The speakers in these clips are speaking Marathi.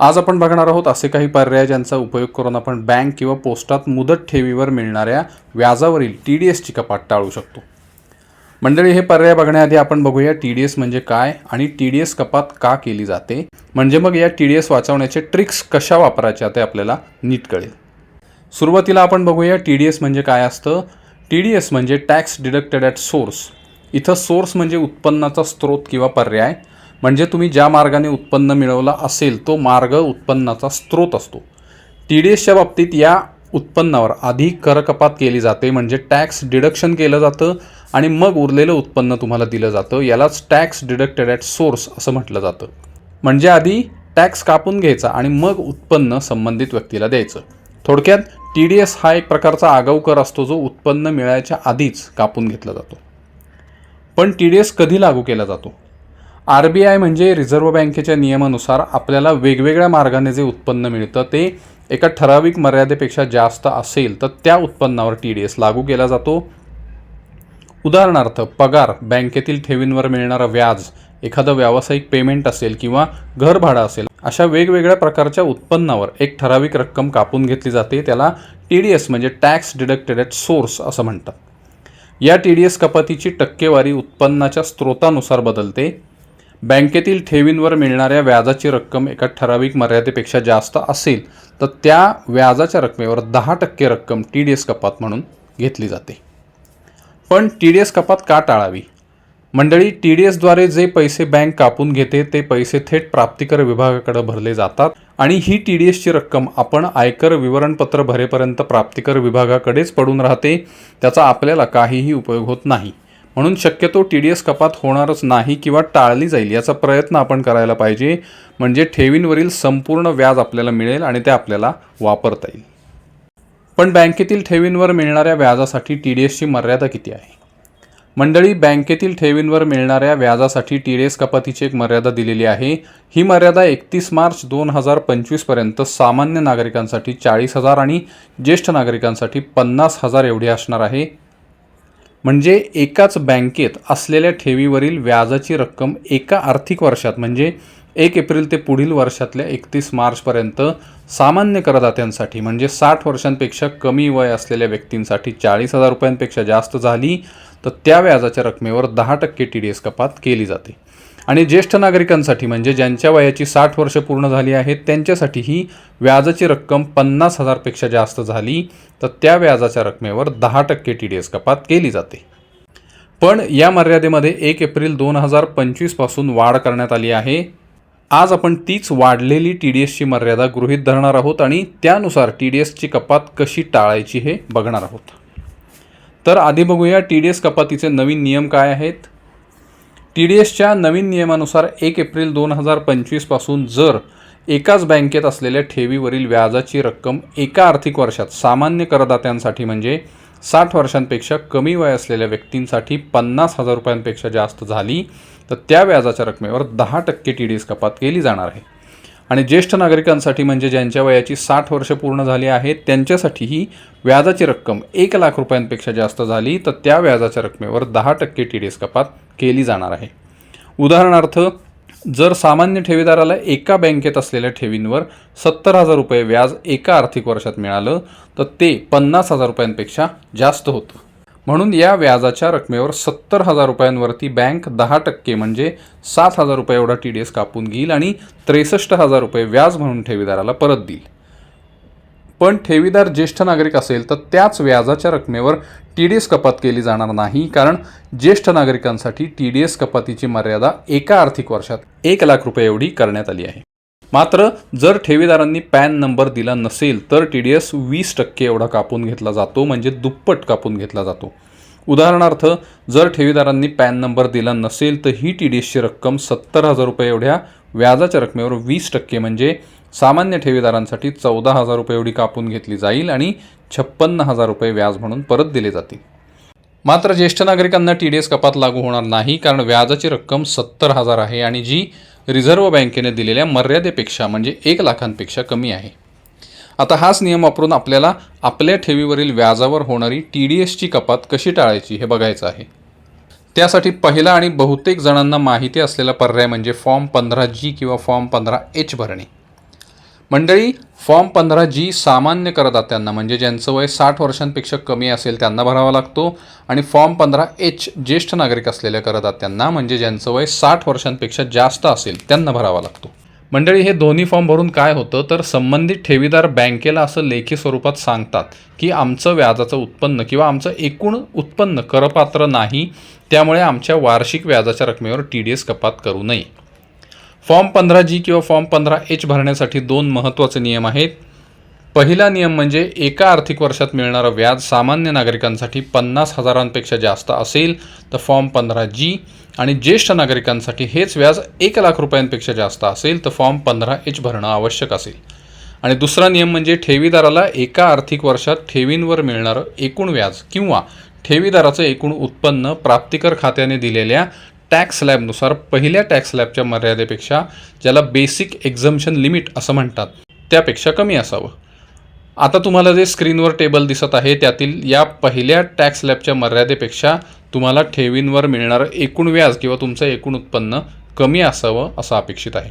आज आपण बघणार आहोत असे काही पर्याय ज्यांचा उपयोग करून आपण बँक किंवा पोस्टात मुदत ठेवीवर मिळणाऱ्या व्याजावरील टी डी एसची कपात टाळू शकतो. मंडळी हे पर्याय बघण्याआधी आपण बघूया टी डी एस म्हणजे काय आणि टी डी एस कपात का केली जाते? म्हणजे मग या टी डी एस वाचवण्याचे ट्रिक्स कशा वापरायच्या ते आपल्याला नीट कळेल. सुरुवातीला आपण बघूया टी डी एस म्हणजे काय असतं? टी डी एस म्हणजे टॅक्स डिडक्टेड ॲट सोर्स इथं सोर्स म्हणजे उत्पन्नाचा स्रोत किंवा पर्याय. म्हणजे तुम्ही ज्या मार्गाने उत्पन्न मिळवला असेल तो मार्ग उत्पन्नाचा स्रोत असतो. टी डी एसच्या बाबतीत या उत्पन्नावर आधी करकपात केली जाते म्हणजे टॅक्स डिडक्शन केलं जातं आणि मग उरलेलं उत्पन्न तुम्हाला दिलं जातं. यालाच टॅक्स डिडक्टेड ॲट सोर्स असं म्हटलं जातं. म्हणजे आधी टॅक्स कापून घ्यायचा आणि मग उत्पन्न संबंधित व्यक्तीला द्यायचं. थोडक्यात टी डी एस हा एक प्रकारचा आगाऊ कर असतो जो उत्पन्न मिळायच्या आधीच कापून घेतला जातो. पण टी डी एस कधी लागू केला जातो? आर बी आय म्हणजे रिझर्व्ह बँकेच्या नियमानुसार आपल्याला वेगवेगळ्या मार्गाने जे उत्पन्न मिळतं ते एका ठराविक मर्यादेपेक्षा जास्त असेल तर त्या उत्पन्नावर टी डी एस लागू केला जातो. उदाहरणार्थ पगार बँकेतील ठेवींवर मिळणारं व्याज एखादं व्यावसायिक पेमेंट असेल किंवा घर भाडं असेल अशा वेगवेगळ्या प्रकारच्या उत्पन्नावर एक ठराविक रक्कम कापून घेतली जाते. त्याला टी डी एस म्हणजे टॅक्स डिडक्टेड ॲट सोर्स असं म्हणतात. या टी डी एस कपातीची टक्केवारी उत्पन्नाच्या स्रोतानुसार बदलते. बँकेतील ठेवींवर मिळणाऱ्या व्याजाची रक्कम एका ठराविक मर्यादेपेक्षा जास्त असेल तर त्या व्याजाच्या रकमेवर दहा टक्के रक्कम टी डी एस कपात म्हणून घेतली जाते. पण टी डी एस कपात का टाळावी? मंडळी टी डी एसद्वारे जे पैसे बँक कापून घेते ते पैसे थेट प्राप्तिकर विभागाकडे भरले जातात आणि ही टी डी एसची रक्कम आपण आयकर विवरणपत्र भरेपर्यंत प्राप्तिकर विभागाकडेच पडून राहते त्याचा आपल्याला काहीही उपयोग होत नाही. म्हणून शक्यतो टी डी एस कपात होणारच नाही किंवा टाळली जाईल याचा प्रयत्न आपण करायला पाहिजे. म्हणजे ठेवींवरील संपूर्ण व्याज आपल्याला मिळेल आणि ते आपल्याला वापरता येईल. पण बँकेतील ठेवींवर मिळणाऱ्या व्याजासाठी टी डी एसची मर्यादा किती आहे? मंडळी बँकेतील ठेवींवर मिळणाऱ्या व्याजासाठी टी डी एस कपातीची एक मर्यादा दिलेली आहे. ही मर्यादा एकतीस मार्च दोन हजार पंचवीसपर्यंत सामान्य नागरिकांसाठी चाळीस हजार आणि ज्येष्ठ नागरिकांसाठी पन्नास हजार एवढी असणार आहे. म्हणजे एकाच बँकेत असलेल्या ठेवीवरील व्याजाची रक्कम एका आर्थिक वर्षात म्हणजे एक एप्रिल ते पुढील वर्षातल्या एकतीस मार्चपर्यंत सामान्य करदात्यांसाठी म्हणजे साठ वर्षांपेक्षा कमी वय असलेल्या व्यक्तींसाठी चाळीस हजार रुपयांपेक्षा जास्त झाली तर त्या व्याजाच्या रकमेवर दहा टक्के टी डी एस कपात केली जाते. आणि ज्येष्ठ नागरिकांसाठी म्हणजे ज्यांच्या वयाची साठ वर्ष पूर्ण झाली आहेत त्यांच्यासाठी ही व्याजाची रक्कम पन्नास हजारपेक्षा जास्त झाली तर त्या व्याजाच्या रकमेवर दहा टक्के टी डी एस कपात केली जाते. पण या मर्यादेमध्ये एक एप्रिल दोन हजार पंचवीसपासून वाढ करण्यात आली आहे. आज आपण तीच वाढलेली टी डी एसची मर्यादा गृहीत धरणार आहोत आणि त्यानुसार टी डी एसची कपात कशी टाळायची हे बघणार आहोत. तर आधी बघूया टी डी एस कपातीचे नवीन नियम काय आहेत. टी डी एसच्या नवीन नियमानुसार एक एप्रिल दोन हजार पंचवीसपासून जर एकाच बँकेत असलेल्या ठेवीवरील व्याजाची रक्कम एका आर्थिक वर्षात सामान्य करदात्यांसाठी म्हणजे साठ वर्षांपेक्षा कमी वय असलेल्या व्यक्तींसाठी पन्नास हजार रुपयांपेक्षा जास्त झाली तर त्या व्याजाच्या रकमेवर दहा टक्के टी डी एस कपात केली जाणार आहे. आणि ज्येष्ठ नागरिकांसाठी म्हणजे ज्यांच्या वयाची साठ वर्ष पूर्ण झाली आहेत त्यांच्यासाठी ही व्याजाची रक्कम एक लाख रुपयांपेक्षा जास्त झाली तर त्या व्याजाच्या रकमेवर दहा टक्के टी डी एस कपात केली जाणार आहे. उदाहरणार्थ जर सामान्य ठेवीदाराला एका बँकेत असलेल्या ठेवींवर सत्तर हजार रुपये व्याज एका आर्थिक वर्षात मिळालं तर ते पन्नास हजार रुपयांपेक्षा जास्त होतं. म्हणून या व्याजाच्या रकमेवर सत्तर हजार रुपयांवरती बँक दहा टक्के म्हणजे सात हजार रुपये एवढा टी डी एस कापून घेईल आणि त्रेसष्ट हजार रुपये व्याज म्हणून ठेवीदाराला परत देईल. पण ठेवीदार ज्येष्ठ नागरिक असेल तर त्याच व्याजाच्या रकमेवर टी डी एस कपात केली जाणार नाही कारण ज्येष्ठ नागरिकांसाठी टी डी एस कपातीची मर्यादा एका आर्थिक वर्षात एक लाख रुपये एवढी करण्यात आली आहे. मात्र जर ठेवीदारांनी पॅन नंबर दिला नसेल तर टी डी एस वीस टक्के एवढा कापून घेतला जातो म्हणजे दुप्पट कापून घेतला जातो. उदाहरणार्थ जर ठेवीदारांनी पॅन नंबर दिला नसेल तर ही टी डी एसची रक्कम सत्तर हजार रुपये एवढ्या व्याजाच्या रकमेवर वीस टक्के म्हणजे सामान्य ठेवीदारांसाठी चौदा हजार रुपये एवढी कापून घेतली जाईल आणि छप्पन्न हजार रुपये व्याज म्हणून परत दिले जातील. मात्र ज्येष्ठ नागरिकांना टी डी एस कपात लागू होणार नाही कारण व्याजाची रक्कम सत्तर हजार आहे आणि जी रिझर्व्ह बँकेने दिलेल्या मर्यादेपेक्षा म्हणजे एक लाखांपेक्षा कमी आहे. आता हाच नियम वापरून आपल्याला आपल्या ठेवीवरील व्याजावर होणारी टी डी एसची कपात कशी टाळायची हे बघायचं आहे. त्यासाठी पहिला आणि बहुतेक जणांना माहिती असलेला पर्याय म्हणजे फॉर्म पंधरा जी किंवा फॉर्म पंधरा एच भरणे. मंडळी फॉर्म पंधरा जी सामान्य करदात्यांना म्हणजे ज्यांचं वय साठ वर्षांपेक्षा कमी असेल त्यांना भरावा लागतो आणि फॉर्म पंधरा एच ज्येष्ठ नागरिक असलेल्या करदात्यांना म्हणजे ज्यांचं वय साठ वर्षांपेक्षा जास्त असेल त्यांना भरावा लागतो. मंडळी हे दोन्ही फॉर्म भरून काय होतं? तर संबंधित ठेवीदार बँकेला असं लेखी स्वरूपात सांगतात की आमचं व्याजाचं उत्पन्न किंवा आमचं एकूण उत्पन्न करपात्र नाही त्यामुळे आमच्या वार्षिक व्याजाच्या रकमेवर टी डी एस कपात करू नये. फॉर्म पंधरा जी किंवा फॉर्म पंधरा एच भरण्यासाठी दोन महत्त्वाचे नियम आहेत. पहिला नियम म्हणजे एका आर्थिक वर्षात मिळणारं व्याज सामान्य नागरिकांसाठी पन्नास हजारांपेक्षा जास्त असेल तर फॉर्म पंधरा जी. आणि ज्येष्ठ नागरिकांसाठी हेच व्याज एक लाख रुपयांपेक्षा जास्त असेल तर फॉर्म पंधरा एच भरणं आवश्यक असेल. आणि दुसरा नियम म्हणजे ठेवीदाराला एका आर्थिक वर्षात ठेवींवर मिळणारं एकूण व्याज किंवा ठेवीदाराचं एकूण उत्पन्न प्राप्तिकर खात्याने दिलेल्या टॅक्स स्लॅबनुसार पहिल्या टॅक्स स्लॅबच्या मर्यादेपेक्षा ज्याला बेसिक एक्झम्शन लिमिट असं म्हणतात त्यापेक्षा कमी असावं. आता तुम्हाला जे स्क्रीनवर टेबल दिसत आहे त्यातील या पहिल्या टॅक्स स्लॅबच्या मर्यादेपेक्षा तुम्हाला ठेवींवर मिळणारं एकूण व्याज किंवा तुमचं एकूण उत्पन्न कमी असावं असं अपेक्षित आहे.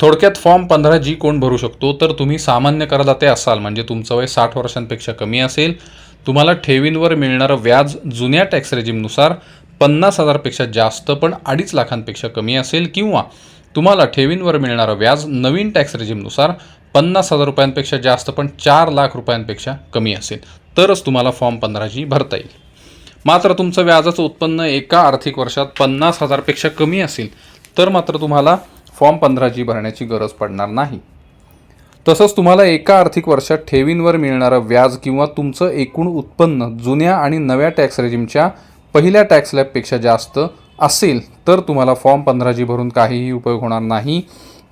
थोडक्यात फॉर्म पंधरा जी कोण भरू शकतो तर तुम्ही सामान्य करदाते असाल म्हणजे तुमचं वय साठ वर्षांपेक्षा कमी असेल. तुम्हाला ठेवींवर मिळणारं व्याज जुन्या टॅक्स रेजिमनुसार पन्नास हजारपेक्षा जास्त पण अडीच लाखांपेक्षा कमी असेल किंवा तुम्हाला ठेवींवर मिळणारं व्याज नवीन टॅक्स रेजिमनुसार पन्नास हजार रुपयांपेक्षा जास्त पण चार लाख रुपयांपेक्षा कमी असेल. तरच तुम्हाला फॉर्म पंधरा जी भरता येईल. मात्र तुमचं व्याजाचं उत्पन्न एका आर्थिक वर्षात पन्नास हजारपेक्षा कमी असेल तर मात्र तुम्हाला फॉर्म पंधरा जी भरण्याची गरज पडणार नाही. तसंच तुम्हाला एका आर्थिक वर्षात ठेवींवर मिळणारं व्याज किंवा तुमचं एकूण उत्पन्न जुन्या आणि नव्या टॅक्स रेजिमच्या पहिल्या टॅक्स स्लॅबपेक्षा जास्त असेल तर तुम्हाला फॉर्म पंधरा जी भरून काहीही उपयोग होणार नाही.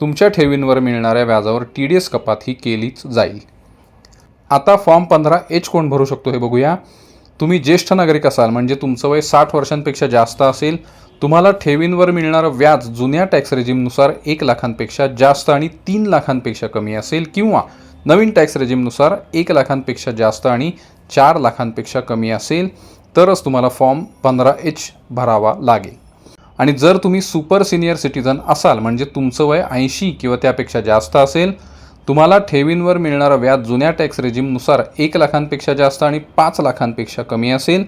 तुमच्या ठेवींवर मिळणाऱ्या व्याजावर टी डी एस कपात ही केलीच जाईल. आता फॉर्म पंधरा एच कोण भरू शकतो हे बघूया. तुम्ही ज्येष्ठ नागरिक असाल म्हणजे तुमचं वय साठ वर्षांपेक्षा जास्त असेल तुम्हाला ठेवींवर मिळणारं व्याज जुन्या टॅक्स रेजिमनुसार एक लाखांपेक्षा जास्त आणि तीन लाखांपेक्षा कमी असेल किंवा नवीन टॅक्स रेजिमनुसार एक लाखांपेक्षा जास्त आणि चार लाखांपेक्षा कमी असेल तरच तुम्हाला फॉर्म पंधरा एच भरावा लागेल. आणि जर तुम्ही सुपर सिनियर सिटीजन असाल म्हणजे तुमचं वय ऐंशी किंवा त्यापेक्षा जास्त असेल तुम्हाला ठेवींवर मिळणारं व्याज जुन्या टॅक्स रेजिमनुसार एक लाखांपेक्षा जास्त आणि पाच लाखांपेक्षा कमी असेल.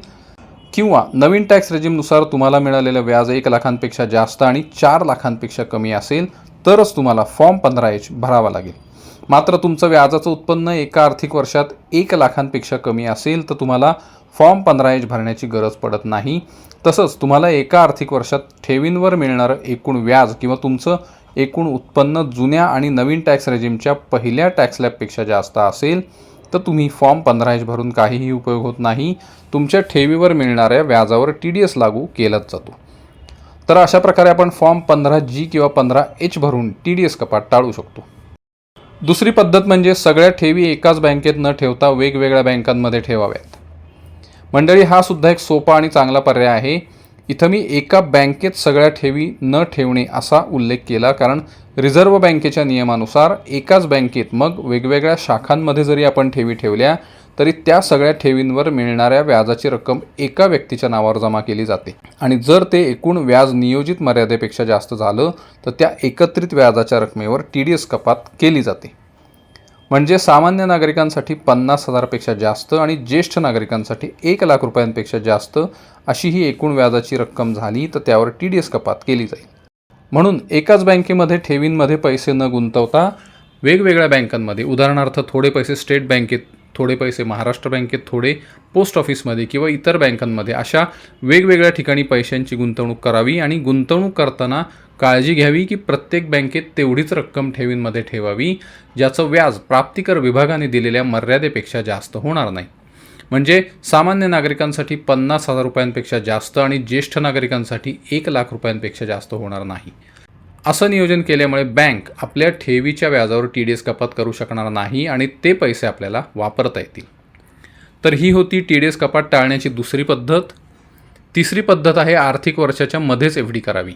किंवा नवीन टॅक्स रेजिमनुसार तुम्हाला मिळालेलं व्याज एक लाखांपेक्षा जास्त आणि चार लाखांपेक्षा कमी असेल तरच तुम्हाला फॉर्म पंधरा एच भरावा लागेल. मात्र तुमचं व्याजाचं उत्पन्न एका आर्थिक वर्षात एक लाखांपेक्षा कमी असेल तर तुम्हाला फॉर्म पंधरा एच भरण्याची गरज पडत नाही. तसंच तुम्हाला एका आर्थिक वर्षात ठेवींवर मिळणारं एकूण व्याज किंवा तुमचं एकूण उत्पन्न जुन्या आणि नवीन टॅक्स रेजिमच्या पहिल्या टॅक्स स्लॅबपेक्षा जास्त असेल तर तुम्ही फॉर्म पंधरा एच भरून काहीही उपयोग होत नाही. तुमच्या ठेवीवर मिळणाऱ्या व्याजावर टी डी एस लागू केलाच जातो. तर अशा प्रकारे आपण फॉर्म पंधरा जी किंवा पंधरा एच भरून टी डी एस कपात टाळू शकतो. दुसरी पद्धत म्हणजे सगळ्या ठेवी एकाच बँकेत न ठेवता वेगवेगळ्या बँकांमध्ये ठेवाव्यात. मंडळी हा सुद्धा एक सोपा आणि चांगला पर्याय आहे. इथं मी एका बँकेत सगळ्या ठेवी न ठेवणे असा उल्लेख केला कारण रिझर्व्ह बँकेच्या नियमानुसार एकाच बँकेत मग वेगवेगळ्या शाखांमध्ये जरी आपण ठेवी ठेवल्या तरी त्या सगळ्या ठेवींवर मिळणाऱ्या व्याजाची रक्कम एका व्यक्तीच्या नावावर जमा केली जाते. आणि जर ते एकूण व्याज नियोजित मर्यादेपेक्षा जास्त झालं तर त्या एकत्रित व्याजाच्या रकमेवर टी डी एस कपात केली जाते. म्हणजे सामान्य नागरिकांसाठी पन्नास हजारपेक्षा जास्त आणि ज्येष्ठ नागरिकांसाठी एक लाख रुपयांपेक्षा जास्त अशी ही एकूण व्याजाची रक्कम झाली तर त्यावर टी डी एस कपात केली जाईल. म्हणून एकाच बँकेमध्ये ठेवींमध्ये पैसे न गुंतवता वेगवेगळ्या बँकांमध्ये उदाहरणार्थ थोडे पैसे स्टेट बँकेत थोडे पैसे महाराष्ट्र बँकेत थोडे पोस्ट ऑफिसमध्ये किंवा इतर बँकांमध्ये अशा वेगवेगळ्या ठिकाणी पैशांची गुंतवणूक करावी आणि गुंतवणूक करताना काळजी घ्यावी की प्रत्येक बँकेत तेवढीच रक्कम ठेवींमध्ये ठेवावी ज्याचं व्याज प्राप्तिकर विभागाने दिलेल्या मर्यादेपेक्षा जास्त होणार नाही. म्हणजे सामान्य नागरिकांसाठी पन्नास हजार रुपयांपेक्षा जास्त आणि ज्येष्ठ नागरिकांसाठी एक लाख रुपयांपेक्षा जास्त होणार नाही. असं नियोजन केल्यामुळे बँक आपल्या ठेवीच्या व्याजावर टी डी एस कपात करू शकणार नाही आणि ते पैसे आपल्याला वापरता येतील. तर ही होती टी डी एस कपात टाळण्याची दुसरी पद्धत. तिसरी पद्धत आहे आर्थिक वर्षाच्या मध्येच एफ डी करावी.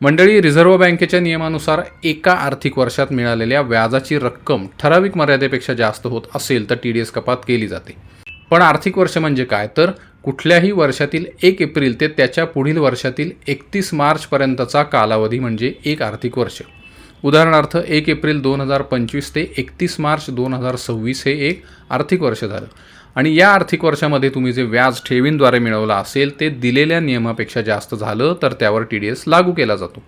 मंडळी रिझर्व्ह बँकेच्या नियमानुसार एका आर्थिक वर्षात मिळालेल्या व्याजाची रक्कम ठराविक मर्यादेपेक्षा जास्त होत असेल तर टी डी एस कपात केली जाते. पण आर्थिक वर्ष म्हणजे काय? तर कुठल्याही वर्षातील एक एप्रिल ते त्याच्या पुढील वर्षातील एकतीस मार्चपर्यंतचा कालावधी म्हणजे एक आर्थिक वर्ष. उदाहरणार्थ एक एप्रिल दोन हजार पंचवीस ते एकतीस मार्च दोन हजार सव्वीस हे एक आर्थिक वर्ष झालं. आणि या आर्थिक वर्षामध्ये तुम्ही जे व्याज ठेवींद्वारे मिळवलं असेल ते दिलेल्या नियमापेक्षा जास्त झालं तर त्यावर टी डी एस लागू केला जातो.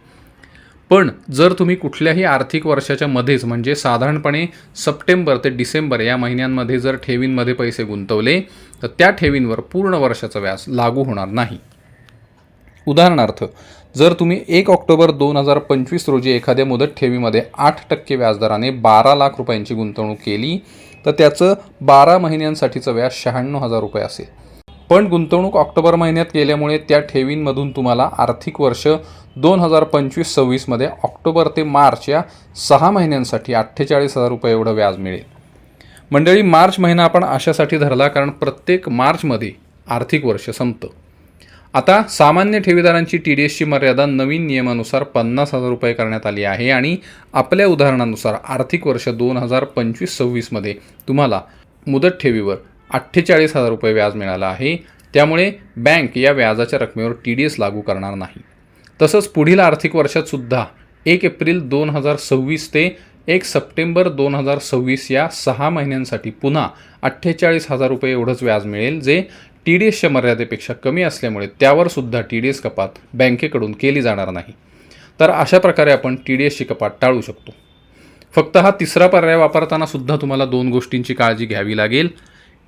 पण जर तुम्ही कुठल्याही आर्थिक वर्षाच्या मध्येच म्हणजे साधारणपणे सप्टेंबर ते डिसेंबर या महिन्यांमध्ये जर ठेवींमध्ये पैसे गुंतवले तर त्या ठेवींवर पूर्ण वर्षाचा व्याज लागू होणार नाही. उदाहरणार्थ जर तुम्ही एक ऑक्टोबर दोन हजार पंचवीस रोजी एखाद्या मुदत ठेवीमध्ये आठ टक्के व्याजदराने बारा लाख रुपयांची गुंतवणूक केली तर त्याचं बारा महिन्यांसाठीचं व्याज शहाण्णव हजार रुपये असेल. पण गुंतवणूक ऑक्टोबर महिन्यात केल्यामुळे त्या ठेवींमधून तुम्हाला आर्थिक वर्ष दोन हजार पंचवीस सव्वीसमध्ये ऑक्टोबर ते मार्च या सहा महिन्यांसाठी अठ्ठेचाळीस हजार रुपये एवढं व्याज मिळेल. मंडळी मार्च महिना आपण अशासाठी धरला कारण प्रत्येक मार्चमध्ये आर्थिक वर्ष संपतं. आता सामान्य ठेवीदारांची टी डी एसची मर्यादा नवीन नियमानुसार पन्नास हजार रुपये करण्यात आली आहे आणि आपल्या उदाहरणानुसार आर्थिक वर्ष दोन हजार पंचवीस सव्वीसमध्ये तुम्हाला मुदत ठेवीवर अठ्ठेचाळीस हजार रुपये व्याज मिळालं आहे. त्यामुळे बँक या व्याजाच्या रकमेवर टी डी एस लागू करणार नाही. तसंच पुढील आर्थिक वर्षात सुद्धा एक एप्रिल दोन हजार सव्वीस ते एक सप्टेंबर दोन हजार सव्वीस या सहा महिन्यांसाठी पुन्हा अठ्ठेचाळीस हजार रुपये एवढंच व्याज मिळेल जे टी डी एसच्या मर्यादेपेक्षा कमी असल्यामुळे त्यावर सुद्धा टी डी एस कपात बँकेकडून केली जाणार नाही. तर अशा प्रकारे आपण टी डी एसची कपात टाळू शकतो. फक्त हा तिसरा पर्याय वापरताना सुद्धा तुम्हाला दोन गोष्टींची काळजी घ्यावी लागेल.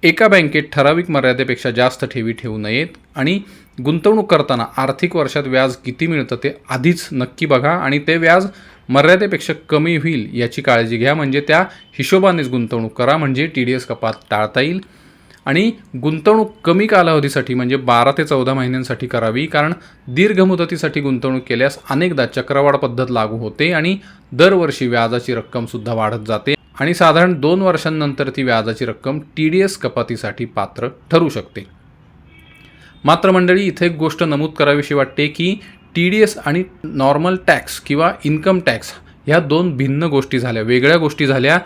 एका बँकेत ठराविक मर्यादेपेक्षा जास्त ठेवी ठेवू नयेत आणि गुंतवणूक करताना आर्थिक वर्षात व्याज किती मिळतं ते आधीच नक्की बघा आणि ते व्याज मर्यादेपेक्षा कमी होईल याची काळजी घ्या. म्हणजे त्या हिशोबानेच गुंतवणूक करा. म्हणजे टी डी एस कपात टाळता येईल. आणि गुंतवणूक कमी कालावधीसाठी म्हणजे बारा ते चौदा महिन्यांसाठी करावी. कारण दीर्घ मुदतीसाठी गुंतवणूक केल्यास अनेकदा चक्रवाढ पद्धत लागू होते आणि दरवर्षी व्याजाची रक्कमसुद्धा वाढत जाते. आणि साधारण दोन वर्षांनंतर ती व्याजाची रक्कम टी डी एस कपातीसाठी पात्र ठरू शकते. मात्र मंडळी इथे एक गोष्ट नमूद करावीशी वाटते की टी डी एस आणि नॉर्मल टॅक्स किंवा इन्कम टॅक्स ह्या दोन भिन्न गोष्टी झाल्या. वेगळ्या गोष्टी झाल्या.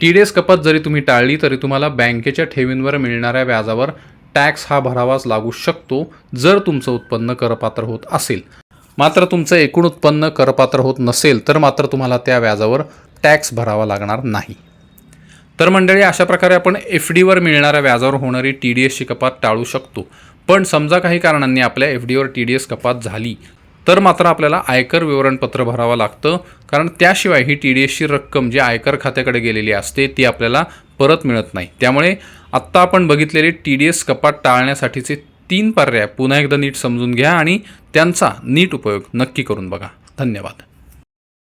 टी डी एस कपात जरी तुम्ही टाळली तरी तुम्हाला बँकेच्या ठेवींवर मिळणाऱ्या व्याजावर टॅक्स हा भरावाच लागू शकतो जर तुमचं उत्पन्न करपात्र होत असेल. मात्र तुमचं एकूण उत्पन्न करपात्र होत नसेल तर मात्र तुम्हाला त्या व्याजावर टॅक्स भरावा लागणार नाही. तर मंडळी अशा प्रकारे आपण एफ डीवर मिळणाऱ्या व्याजावर होणारी टी डी एसची कपात टाळू शकतो. पण समजा काही कारणांनी आपल्या एफ डीवर टी डी एस कपात झाली तर मात्र आपल्याला आयकर विवरणपत्र भरावं लागतं कारण त्याशिवाय ही टी डी एसची रक्कम जी आयकर खात्याकडे गेलेली असते ती आपल्याला परत मिळत नाही. त्यामुळे आत्ता आपण बघितलेली टी डी एस कपात टाळण्यासाठीचे तीन पर्याय पुन्हा एकदा नीट समजून घ्या आणि त्यांचा नीट उपयोग नक्की करून बघा. धन्यवाद.